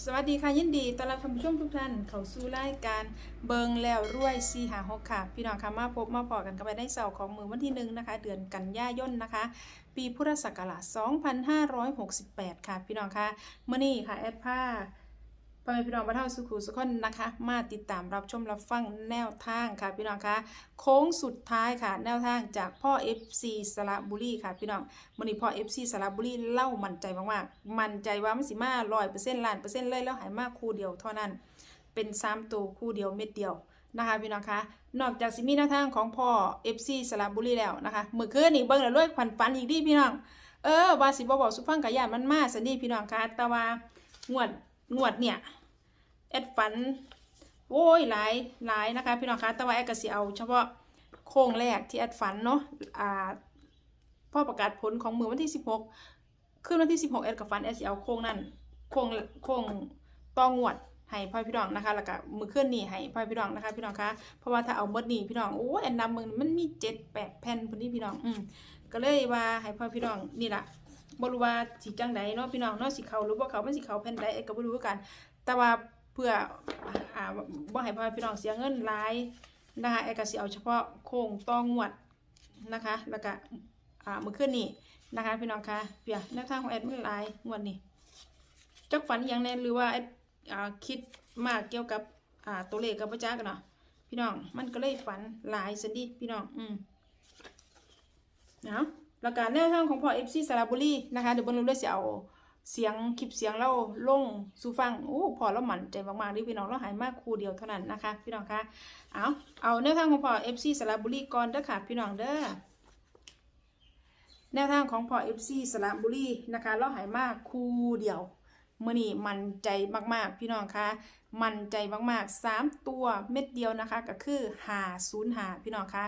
สวัสดีค่ะยินดีต้อนรับท่านผู้ชมทุกท่านเข้าสู่รายการเบิงแล้วรวยซีหาหกค่ะ พี่น้องค่ะมาพบมาพอกันกันไปได้เสาร์ของมือวันที่หนึ่งนะคะ เดือนกันยายนนะคะ ปีพุทธศักราช2568 ค่ะ พี่น้องค่ะเมื่อนี้ค่ะแอดผ้า พ่อแม่พี่น้องบ้านเท่าสุขุสุขคนนะคะ มาติดตามรับชมรับฟังแนวทางค่ะ พี่น้องคะโค้งสุดท้ายค่ะ แนวทางจากพ่อ FC สระบุรีค่ะ พี่น้องมื่อนี้พ่อ FC สระบุรีเล่ามั่นใจมากๆ มั่นใจว่ามันสิมาร้อยเปอร์เซ็นต์ล้านเปอร์เซ็นต์เลยแล้วหายมากคู่เดียวเท่านั้น เป็นสามตัวคู่เดียวเม็ดเดียวนะคะพี่น้องคะ นอกจากสิมีแนวทางของพ่อ FC สระบุรีแล้วนะคะเมื่อคืนนี่เบิ่งแล้วรวยขวัญฝันอีกดีพี่น้องเออวาสิบ่บอกสุฟังกะยานมันมาสันดีพี่น้องคะแต่ว่างวด งวดเนี่ยแอดฝันโอ้ยหลายหลายนะคะพี่น้องคะแต่ว่าแอดก็สิเอาเฉพาะโค้งแรกที่แอดฝันเนาะอ่าพ่อประกาศผลของมือวันที่ 16ขึ้นวันที่ 16เอ็ดกับฟันเอสเอาโค้งนั่นโค้งโค้งต้องงวดให้พ่อพี่น้องนะคะ แล้วก็มือเคลื่อนนี่ให้พ่อพี่น้องนะคะ พี่น้องคะ เพราะว่าถ้าเอาเมดนี่พี่น้องโอ้แอนนำมึงมันมีเจ็ดแปดแผ่นพุ่นนี่พี่น้อง อืมก็เลยว่าให้พ่อพี่น้องนี่ละ บ่รู้ว่าสิจังใดเนาะพี่น้องเนาะสิเขาหรือบ่เขามันสิเขาแผ่นใดเอ็ดก็บ่รู้คือกัน แต่ว่าเพื่ออ่าบ่ให้พ่อพี่น้องเสียเงินหลายนะคะเอก็สิเอาเฉพาะโค้งต้องงวดนะคะ แล้วก็อ่าเมื่อคืนนี้นะคะพี่น้องคะเปียแนวทางของแอดมันหลายงวดนี้จักฝันอย่างแน่หรือว่าแอดอ่าคิดมากเกี่ยวกับอ่าตัวเลขกับพระเจ้ากันเนาะพี่น้องมันก็เลยฝันหลายสันดีพี่น้องอืมเนาะ แล้วการแนวทางของพ่อเอฟซีสระบุรีนะคะเดี๋ยวบนรู้เลยสิเอาเสียงคลิปเสียงเราลงสู่ฟังโอ้พอเราหมั่นใจมากๆนี่พี่น้องเราหายมากครูเดียวเท่านั้นนะคะ พี่น้องคะเอาเอาแนวทางของพ่อเอฟซีสระบุรีก่อนเด้อค่ะพี่น้องเด้อแนวทางของพอเอฟซีสระบุรีนะคะเราหายมากคู่เดียวเมื่อนี้มันใจมากๆ พี่น้องคะ มั่นใจมากๆสามตัวเม็ดเดียวนะคะ ก็คือหาศูนย์หาพี่น้องคะ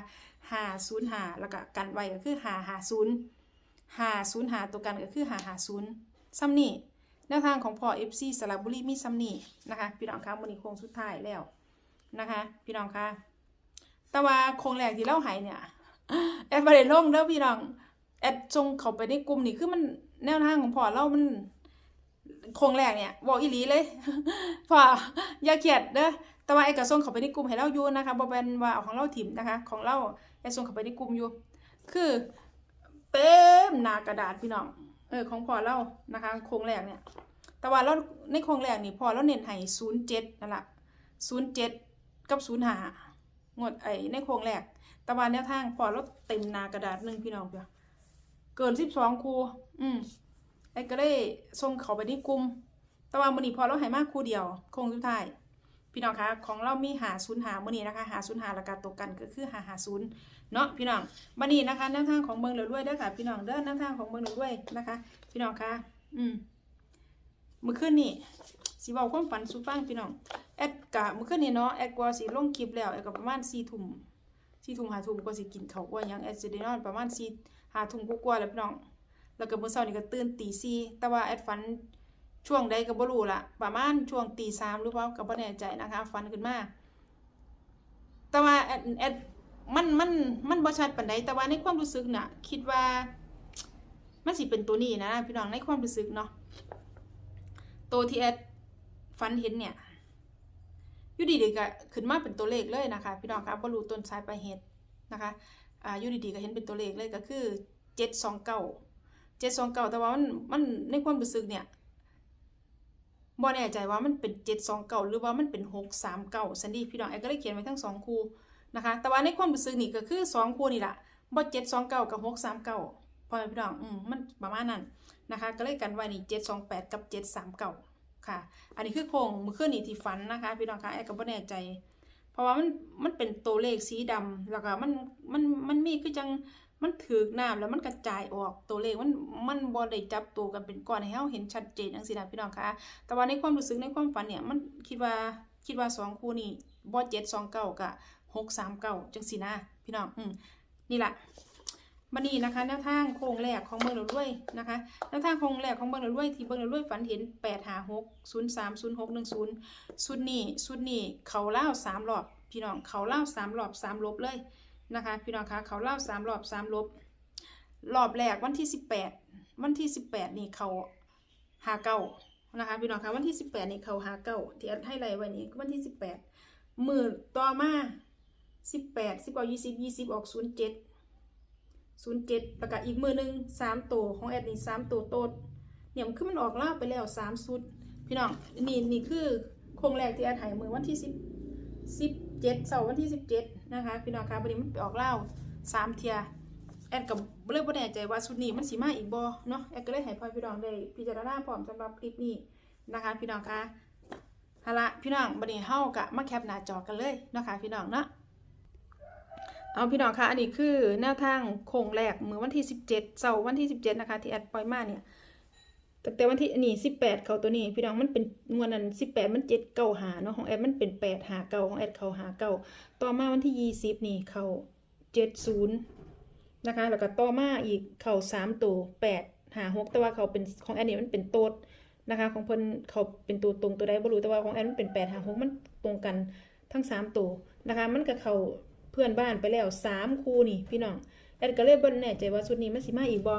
หาศูนย์หาแล้วก็กันไว้ก็คือหาหาศูนย์หาศูนย์หาตัวกันก็คือหาหาศูนย์ซ้ำนี่แนวทางของพอเอฟซีสระบุรีมีซ้ำนี่นะคะพี่น้องคะมื่อนี้โค้งสุดท้ายแล้วนะคะ พี่น้องคะแต่ว่าโค้งแรกที่เราหายเนี่ยแอดบาเดลงเด้อพี่น้องแอดจงเข้าไปในกลุ่มนี่คือมันแนวทางของพ่อเรามัน โครงแรกเนี่ยบอกอีหลีเลยพออย่าเกียดเด้อแต่ว่าไอ้กระส่งเข้าไปในกลุ่มให้เราอยู่นะคะบ่เป็นว่าเอาของเราถิ่มนะคะ ของเราไอ้ส่งเข้าไปในกลุ่มอยู่ คือเต็มหน้ากระดาษพี่น้องเออของพอเรานะคะ โครงแรกเนี่ย แต่ว่าเราในโครงแรกนี่พอเราเน้นให้ศูนย์เจ็ดนั่นแหละศูนย์เจ็ดกับศูนย์หางดไอ้ในโครงแรกแต่ว่าแนวทางพอเราเต็มหน้ากระดาษหนึ่งพี่น้องเพียเกินสิบสองครูอืม ไอ้ก็เลยส่งเขาไปที่กลุ่มแต่ว่ามือนี้พอเราให้มากครูเดียวคงสุดท้ายพี่น้องคะของเรามีหาศูนย์หามือนี้นะคะหาศูนย์หาราคาตกกันก็คือหาหาศูนย์เนาะพี่น้องบันนี้นะคะแนวทางของเมืองเหลือด้วยเด้อค่ะพี่น้องเด้อแนวทางของเมืองเหลือด้วยนะคะ พี่น้องคะอืมเมื่อคืนนี้สิเว้าความฝันสู่ฟังพี่น้องแอดกะเมื่อคืนนี้เนาะแอดกว่าสิลงคลิปแล้วแอดก็ประมาณสี่ทุ่มสี่ทุ่มหาทุ่มก็สิกินข้าวกว่ายังแอดสิได้นอนประมาณสี่หาทุ่มกว่าแล้วพี่น้อง แล้วก็มื้อเช้านี่ก็ตื่นตีสี่แต่ว่าแอดฝันช่วงใดก็บ่รู้ล่ะประมาณช่วงตีสามหรือเปล่าก็บ่แน่ใจนะคะฝันขึ้นมา แต่ว่าแอดแอดมันมันมันบ่ชัดปานใดแต่ว่าในความรู้สึกน่ะ คิดว่ามันสิเป็นตัวนี้นะพี่น้องในความรู้สึกเนาะตัวที่แอดฝันเห็นเนี่ยอยู่ดีๆก็ขึ้นมาเป็นตัวเลขเลยนะคะ พี่น้องคะบ่รู้ต้นสายปลายเหตุนะคะอ่าอยู่ดีๆก็เห็นเป็นตัวเลขเลยก็คือเจ็ดสองเก้า เจ็ดสองเก้าแต่ว่ามันมันในความรู้สึกเนี่ยบ่แน่ใจว่ามันเป็นเจ็ดสองเก้าหรือว่ามันเป็นหกสามเก้าสันดีพี่น้องไอ้ก็เลยเขียนไว้ทั้งสองคู่นะคะ แต่ว่าในความรู้สึกนี่ก็คือสองคู่นี่แหละบ่เจ็ดสองเก้ากับหกสามเก้าพอพี่น้องอืมมันประมาณนั้นนะคะ ก็เลยกันไว้นี่เจ็ดสองแปดกับเจ็ดสามเก้าค่ะ อันนี้คือโครงมือขึ้นนี่ที่ฟันนะคะพี่น้องคะไอ้ก็บ่แน่ใจเพราะว่ามันมันเป็นตัวเลขสีดำแล้วก็มันมันมันมีคือจัง มันถือน้ำแล้วมันกระจายออกตัวเลขมันมันบ่ได้จับตัวกันเป็นก้อนให้เฮาเห็นชัดเจนจังซี่นะพี่น้องคะแต่ว่าในความรู้สึกในความฝันเนี่ยมันคิดว่าคิดว่าสองคู่นี้บ่729กับ639จังซี่นะพี่น้องอืมนี่แหละบันนี้นะคะแนวทางโครงแรกของเมืองเราด้วยนะคะแนวทางโครงแรกของเมืองเราด้วยที่เมืองเราด้วยฝันเห็น8 5 6 0 3 0 6 1 0สุดนี้สุดนี้เขาเล่าสามรอบพี่น้องเขาเล่าสามรอบสามลบเลย นะคะ พี่น้องคะเขาเล่าสามรอบสามลบรอบแรกวันที่สิบแปดวันที่สิบแปดนี่เขาหาเก้านะคะพี่น้องคะวันที่สิบแปดนี่เขาหาเก้าที่อันให้ไรไว้นี้วันที่สิบแปดมือต่อมาสิบแปดสิบเอายี่สิบยี่สิบออกศูนย์เจ็ดศูนย์เจ็ดแล้วก็อีกมือหนึ่งสามตัวของแอดนี่สามตัวโตดเนี่ยมันคือมันออกล่าไปแล้วสามสุด พี่น้องนี่นี่คือโครงแรกที่แอดหายมือวันที่สิบสิบ เจ็ดเสาร์วันที่สิบเจ็ดนะคะ พี่น้องคะวันนี้มันไปออกเล่าสามเทียแอดกับเลยบ่แน่ใจว่าชุดนี้มันสิมาอีกบ่เนาะแอดก็เลยให้พ่อพี่น้องได้พิจารณาพร้อมสำหรับคลิปนี้นะคะ พี่น้องคะเอาละพี่น้องบัดนี้เฮากะมาแคปหน้าจอกันเลยนะคะพี่น้องเนาะเอาพี่น้องคะอันนี้คือแนวทางโค้งแรกมื้อวันที่ 17เสาร์วันที่ 17 นะคะ ที่แอดปล่อยมาเนี่ย ตั้งแต่วันที่อันนี้18เขาตัวนี้ พี่น้องมันเป็นงวดนั้น18มัน7เก้าหาเนาะของแอดมันเป็น8หาเก้าของแอดเขาหาเก้าต่อมาวันที่20นี่เขา70นย์นะคะแล้วก็ต่อมาอีกเข่าสามตัวแปดหาหกแต่ว่าเขาเป็นของแอนนี่มันเป็นโต๊ดนะคะ ของเพิ่นเขาเป็นตัวตรงตัวใดบ่รู้แต่ว่าของแอนมันเป็นแปดหาหกมันตรงกันทั้งสามตัวนะคะ มันก็เขาเพื่อนบ้านไปแล้วสามคู่นี่พี่น้องแอนก็เลยบ่แน่ใจว่าชุดนี้มันสิมาอีกบ่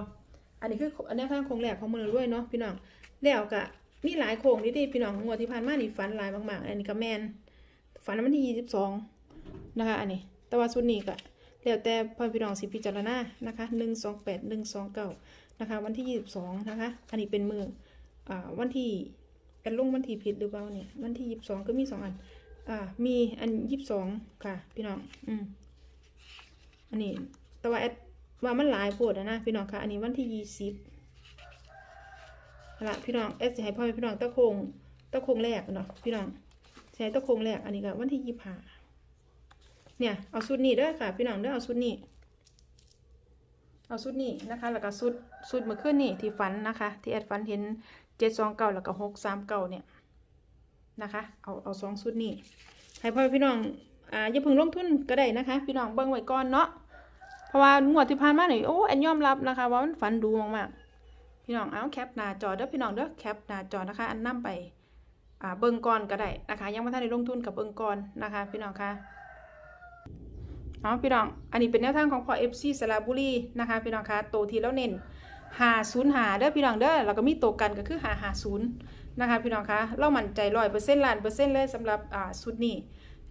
อันนี้คืออันนี้ข้างโครงแรกของมือด้วยเนาะพี่น้องแล้วก็มีหลายโครงนี่ดิพี่น้องงวดที่ผ่านมานี่ฝันหลายมากๆ อันนี้ก็แมนฝันวันที่ยี่สิบสองนะคะ อันนี้ แต่ว่าชุดนี้ก็แล้วแต่พ่อพี่น้องสิพิจารณานะคะหนึ่งสองแปดหนึ่งสองเก้านะคะ วันที่ยี่สิบสองนะคะ อันนี้เป็นมืออ่าวันที่กันลงวันที่ผิดหรือเปล่าเนี่ยวันที่ยี่สิบสองก็มีสองอันอ่ามีอันยี่สิบสองค่ะ พี่น้องอืมอันนี้แต่ว่าแอด ว่ามันหลายโพดอะนะพี่น้องคะอันนี้วันที่ยี่สิบละพี่น้องแอดจะให้พ่อพี่น้องตะโคงตะโคงแรกเนาะพี่น้องใช้ตะโคงแรกอันนี้ก็วันที่ยี่สิบห้าเนี่ยเอาชุดนี้ด้อค่ะ พี่น้องเด้อเอาชุดนี้เอาชุดนี้นะคะ แล้วก็ชุดชุดเมื่อคืนนี่ที่ฝันนะคะ ที่แอดฝันเห็นเจ็ดสองเก้าแล้วก็หกสามเก้าเนี่ยนะคะ เอาเอาสองชุดนี้ให้พ่อพี่น้องอ่าอย่าเพิ่งลงทุนก็ได้นะคะ พี่น้องเบิ่งไว้ก่อนเนาะ ราะว่างวดที่ผ่านมาหน่อยโอ้แอนยอมรับนะคะ ว่ามันฝันดูมากๆ พี่น้องเอาแคปหน้าจอเด้อพี่น้องเด้อแคปหน้าจอนะคะ อันนํไปอ่าเบิ่งก่อนก็ได้นะคะ ยังไม่ทันได้ลงทุนกับเบิ่งก่อนนะคะ พี่น้องค่ะเอาพี่น้องอันนี้เป็นแนวทางของพอเอฟซีสระบุรีนะคะ พี่น้องคะโตทีแล้วเน้นหาศูนย์หาเด้อพี่น้องเด้อแล้วก็มีโตกันก็คือหาหาศูนย์นะคะพี่น้องคะเรามั่นใจร้อยเปอร์เซ็นต์ล้านเปอร์เซ็นต์เลยสำหรับอ่าชุดนี้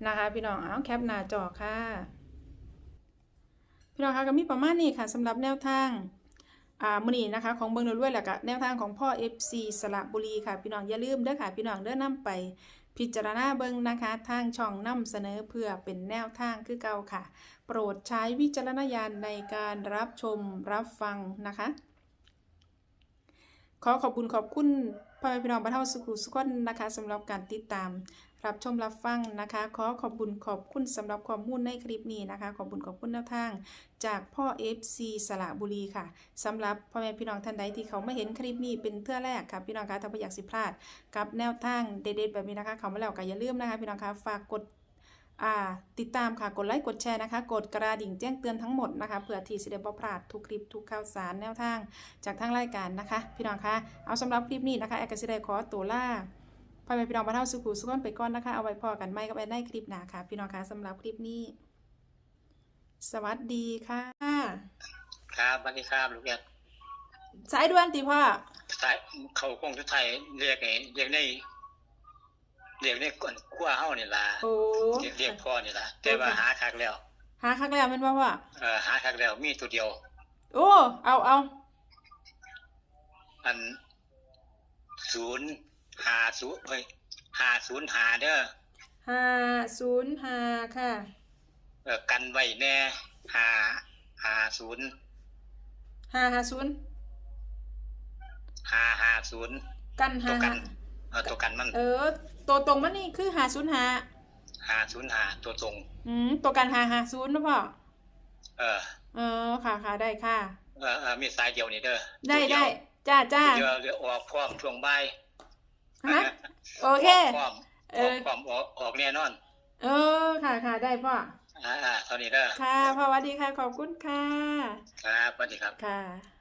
นะคะ พี่น้องเอาแคปหน้าจอค่ะ พี่น้องคะก็มีประมาณนี้ค่ะสำหรับแนวทางมือนี้นะคะของเบิ่งรวยแล้วก็แนวทางของพ่อ FC สระบุรีค่ะ พี่น้องอย่าลืมเด้อค่ะ พี่น้องเด้อนํไป พิจารณาเบิงนะคะ ทางช่องนำเสนอเพื่อเป็นแนวทางคือเก่าค่ะ โปรดใช้วิจารณญาณในการรับชมรับฟังนะคะ ขอขอบคุณขอบคุณพ่อแม่พี่น้องบ้านเฮาสุขุสุขคนนะคะสำหรับการติดตาม รับชมรับฟังนะคะ ขอขอบคุณขอบคุณสำหรับข้อมูลในคลิปนี้นะคะ ขอบคุณขอบคุณแนวทาง จากพ่อ FC สระบุรีค่ะสำหรับพ่อแม่พี่น้องท่านใดที่เขาไม่เห็นคลิปนี้เป็นเทื่อแรกค่ะพี่น้องคะถ้าไม่อยากสิพลาด กับแนวทางเด็ดๆแบบนี้นะคะ เขามาแล้วก็อย่าลืมนะคะพี่น้องคะฝากกดติดตามค่ะ กดไลค์ กดแชร์นะคะ กดกระดิ่งแจ้งเตือนทั้งหมดนะคะเพื่อที่จะได้บ่พลาดทุกคลิปทุกข่าวสารแนวทางจากทางรายการนะคะ พี่น้องคะ เอาสำหรับคลิปนี้นะคะแอร์กสิไดขอตัวล่า พ่อแม่พี่น้องบ้านเฮาสุขุสุขนไปก่อนนะคะ เอาไว้พอกันไหมกับแอนในคลิปหน้าค่ะ พี่น้องคะสำหรับคลิปนี้ สวัสดีค่ะ ครับสวัสดีครับลูกแกสายด่วนติพ่อสายเขาคงทุกไทยเรียกไงเรียกในเรียกในก่อนขั้วเฮานี่ล่ะโอ้เรียกเรียกพ่อนี่ล่ะแต่ว่าหาคักแล้ว หาคักแล้วแมันว่าพ่อเออหาคักแล้วมีตัวเดียว โอ้เอาเอาอันศูนย์ หาศูนย์เฮ้ยหาศูนย์หาเด้อห้าศูนย์ห้าค่ะ เออกันไว้แน่หาหาศูนย์ห้าห้าศูนย์หาหาศูนย์กันตัห้าวกัห้านเออตัวกันมันเออ ตัวตรงมันนี่คือห้าศูนย์ห้าหาศูนย์หาตัวตรง อืมตัวกันห้าห้าศูนย์นะพ่อเออเออค่ะค่ะได้ค่ะ เออเออมีสายเดียวนี่เด้อได้ตัวเยวได้จ้าจ้า เดี๋ยวเดี๋ยวออกพร้อมช่วงบ่าย ฮะโอเค พร้อมเออออกพร้อมออกออกแน่นอน เออค่ะค่ะได้พ่อ อ่าอ่าเท่านี้เด้อค่ะพ่อสวัสดีค่ะ ขอบคุณค่ะ ครับสวัสดีครับ ค่ะ